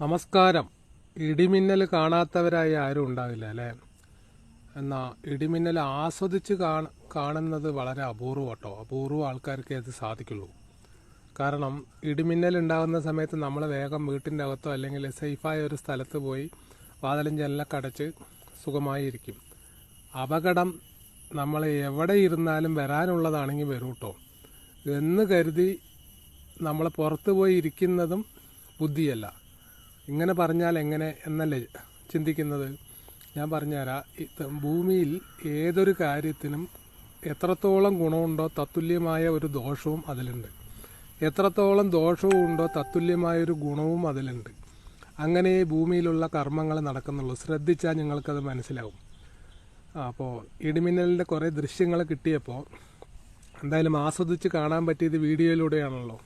നമസ്കാരം. ഇടിമിന്നൽ കാണാത്തവരായി ആരും ഉണ്ടാവില്ല അല്ലേ? എന്നാ ഇടിമിന്നൽ ആസ്വദിച്ച് കാണ കാണുന്നത് വളരെ അപൂർവം കേട്ടോ. അപൂർവം ആൾക്കാർക്ക് അത് സാധിക്കുള്ളൂ. കാരണം ഇടിമിന്നൽ ഉണ്ടാകുന്ന സമയത്ത് നമ്മൾ വേഗം വീട്ടിന്റെ അകത്തോ അല്ലെങ്കിൽ സേഫായ ഒരു സ്ഥലത്ത് പോയി വാതിലും ജനലൊക്കെ അടച്ച് സുഖമായി ഇരിക്കും അപകടം നമ്മൾ എവിടെ ഇരുന്നാലും വരാനുള്ളതാണെങ്കിൽ വരും കേട്ടോ. എന്ന് കരുതി നമ്മൾ പുറത്ത് പോയി ഇരിക്കുന്നതും ബുദ്ധിയല്ല. ഇങ്ങനെ പറഞ്ഞാൽ എങ്ങനെ എന്നല്ലേ ചിന്തിക്കുന്നത്? ഞാൻ പറഞ്ഞുതരാം. ഭൂമിയിൽ ഏതൊരു കാര്യത്തിനും എത്രത്തോളം ഗുണമുണ്ടോ തത്തുല്യമായ ഒരു ദോഷവും അതിലുണ്ട്. എത്രത്തോളം ദോഷവും ഉണ്ടോ തത്തുല്യമായ ഒരു ഗുണവും അതിലുണ്ട്. അങ്ങനെ ഭൂമിയിലുള്ള കർമ്മങ്ങൾ നടക്കുന്നുള്ളൂ. ശ്രദ്ധിച്ചാൽ നിങ്ങൾക്കത് മനസ്സിലാവും. അപ്പോൾ ഇടിമിന്നലിന്റെ കുറേ ദൃശ്യങ്ങൾ കിട്ടിയപ്പോൾ എന്തായാലും ആസ്വദിച്ച് കാണാൻ പറ്റിയത് വീഡിയോയിലൂടെയാണല്ലോ.